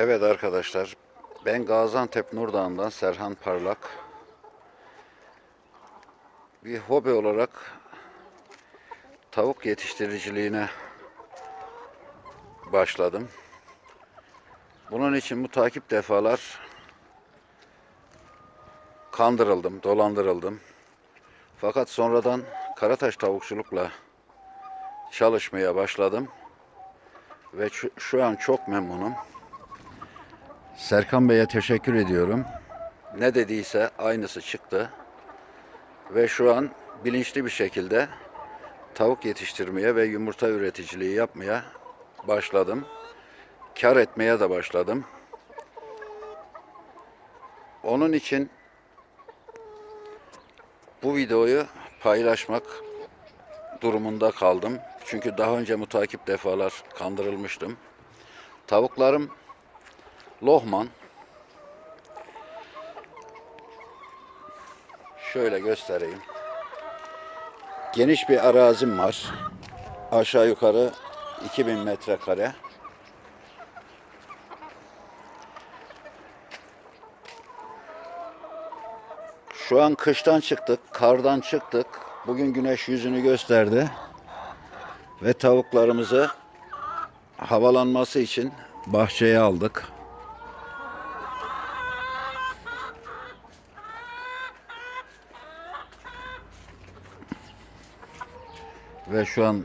Evet arkadaşlar, ben Gaziantep Nurdağ'ından Serhan Parlak. Bir hobi olarak tavuk yetiştiriciliğine başladım. Bunun için bu takip defalar kandırıldım, dolandırıldım. Fakat sonradan Karataş tavukçulukla çalışmaya başladım ve şu, şu an çok memnunum. Serkan Bey'e teşekkür ediyorum. Ne dediyse aynısı çıktı. Ve şu an bilinçli bir şekilde tavuk yetiştirmeye ve yumurta üreticiliği yapmaya başladım. Kar etmeye de başladım. Onun için bu videoyu paylaşmak durumunda kaldım. Çünkü daha önce mutakip defalar kandırılmıştım. Tavuklarım Lohman. Şöyle göstereyim. Geniş bir arazim var. Aşağı yukarı 2000 metrekare. Şu an kıştan çıktık, kardan çıktık. Bugün güneş yüzünü gösterdi. Ve tavuklarımızı havalanması için bahçeye aldık. Ve şu an